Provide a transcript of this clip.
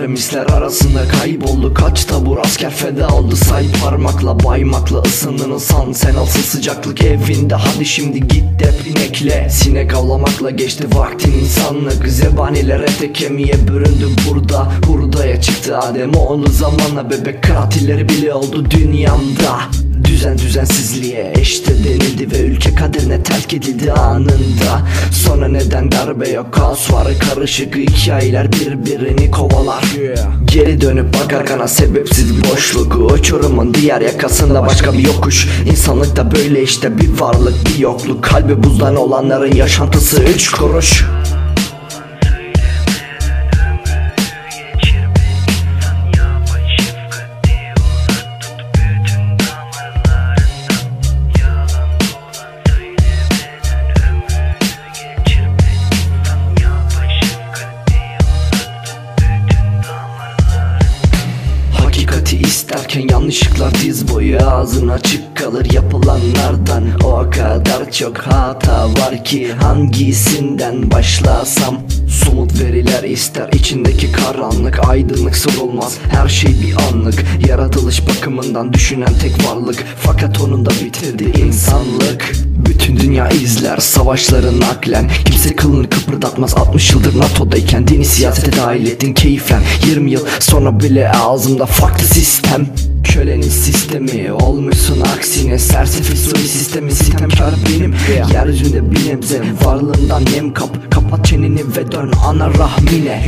Sarı misler arasında kayboldu. Kaç tabur asker feda oldu. Say parmakla baymakla ısındın san Sen alsın sıcaklık evinde. Hadi şimdi git defin ekle Sinek avlamakla geçti vaktin insanlık. Zebaniler ete kemiğe büründü burada. Hurdaya çıktı Adem oğlu zamanla Bebek katilleri bile oldu dünyamda Düzen düzensizliğe eşte denildi ve ülke kaderine terk edildi anında. Sonra neden darbe yok? Kaos var karışık hikayeler birbirini kovalar. Geri dönüp bakarken sebepsiz boşluk Uçurumun diğer yakasında başka bir yokuş. İnsanlıkta böyle işte bir varlık bir yokluk. Kalbi buzdan olanların yaşantısı üç kuruş Hakikati isterken yanlışlıklar diz boyu Ağzın açık kalır yapılanlardan. O kadar çok hata var ki Hangisinden başlasam Somut veriler ister. İçindeki karanlık Aydınlık sorulmaz. Her şey bir anlık. Yaratılış bakımından düşünen tek varlık. Fakat onun da bitirdi insanlık. Bütün dünya izler savaşları naklen. Kimse kılını kıpırdatmaz. 60 yıldır NATO'dayken Dini siyasete dahil ettin keyfen 20 yıl sonra bile ağzımda farklı sistem. Kölenin sistemi olmuşsun aksine. Sersefil soy sistemi sitemkar benim. Yeryüzünde bir nebze varlığından nem kap Kapat çeneni ve dön ana rahmine